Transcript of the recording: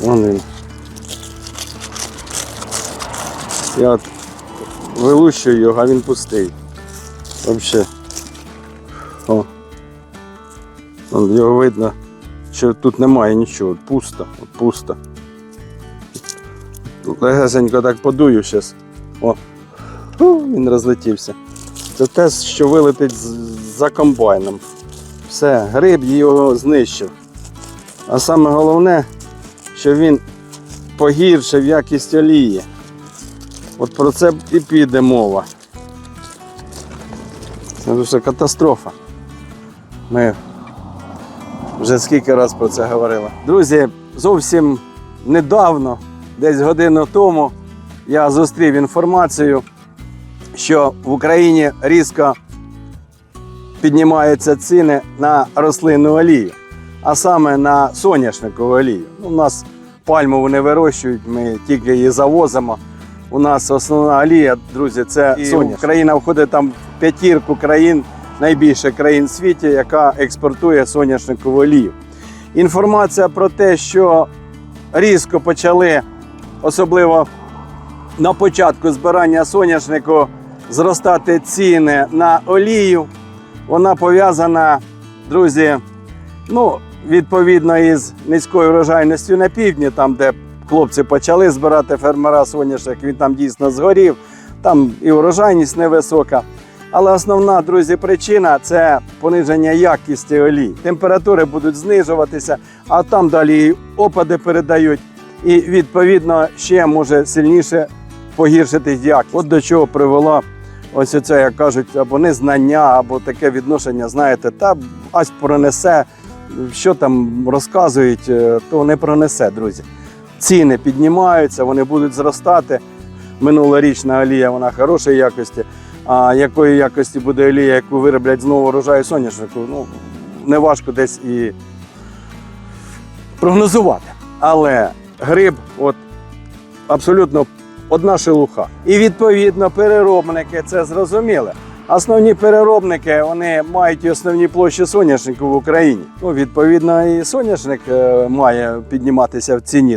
Вон він. Я вилущую його, а він пустий. Взагалі. О. Вон, його видно, що тут немає нічого, пусто, пусто. Легесенько так подую зараз. О. Він розлетівся. Це те, що вилетить за комбайном. Все, гриб його знищив. А саме головне, що він погіршив якість олії. От про це і піде мова. Це вже катастрофа. Ми вже скільки разів про це говорили. Друзі, зовсім недавно, десь годину тому, я зустрів інформацію, що в Україні різко піднімаються ціни на рослинну олію, а саме на соняшникову олію. Ну, у нас пальму не вирощують, ми тільки її завозимо. У нас основна олія, друзі, це соняшник. Україна входить там в п'ятірку країн, найбільше країн в світі, яка експортує соняшникову олію. Інформація про те, що різко почали, особливо на початку збирання соняшнику, зростати ціни на олію. Вона пов'язана, друзі, ну, відповідно із низькою врожайністю на півдні, там, де хлопці почали збирати фермера соняшник, він там дійсно згорів, там і врожайність невисока. Але основна, друзі, причина це пониження якості олій. Температури будуть знижуватися, а там далі і опади передають. І відповідно ще може сильніше погіршитись якість. От до чого привело ось це, як кажуть, або незнання, або таке відношення, знаєте, та ась пронесе, що там розказують, е, то не пронесе, друзі. Ціни піднімаються, вони будуть зростати. Минулорічна олія, вона хорошої якості. А якої якості буде олія, яку вироблять знову урожаю соняшнику, ну, неважко десь і прогнозувати. Але гриб, от абсолютно одна шелуха. І відповідно переробники це зрозуміли. Основні переробники вони мають і основні площі соняшнику в Україні. Ну, відповідно, і соняшник е, має підніматися в ціні.